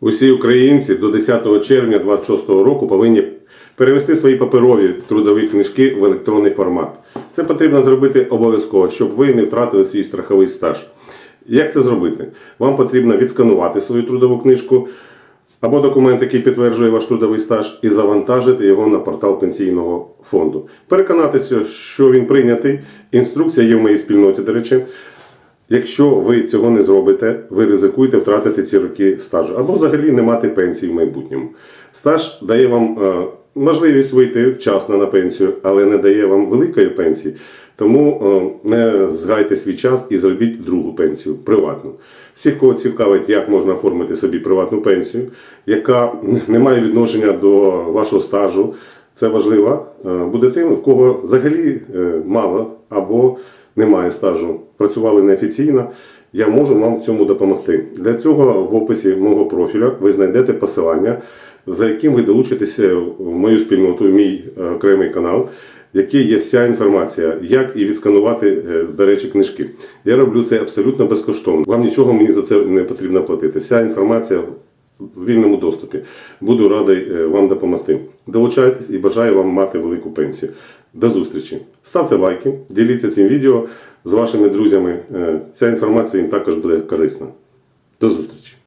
Усі українці до 10 червня 2026 року повинні перевести свої паперові трудові книжки в електронний формат. Це потрібно зробити обов'язково, щоб ви не втратили свій страховий стаж. Як це зробити? Вам потрібно відсканувати свою трудову книжку або документ, який підтверджує ваш трудовий стаж, і завантажити його на портал пенсійного фонду. Переконатися, що він прийнятий. Інструкція є в моїй спільноті, до речі. Якщо ви цього не зробите, ви ризикуєте втратити ці роки стажу або взагалі не мати пенсії в майбутньому. Стаж дає вам е, можливість вийти вчасно на пенсію, але не дає вам великої пенсії. Тому е, не згайте свій час і зробіть другу пенсію приватну. Всіх, кого цікавить, як можна оформити собі приватну пенсію, яка не має відношення до вашого стажу. Це важливо. е, Буде тим, в кого взагалі мало або немає стажу, працювали неофіційно, я можу вам в цьому допомогти. Для цього в описі мого профіля ви знайдете посилання, за яким ви долучитеся в мою спільноту, в мій е, окремий канал, в є вся інформація, як і відсканувати, е, до речі, книжки. Я роблю це абсолютно безкоштовно. Вам нічого мені за це не потрібно платити. Вся інформація в вільному доступі. Буду радий е, вам допомогти. Долучайтесь і бажаю вам мати велику пенсію. До зустрічі. Ставте лайки, діліться цим відео з вашими друзями. Е, Ця інформація їм також буде корисна. До зустрічі!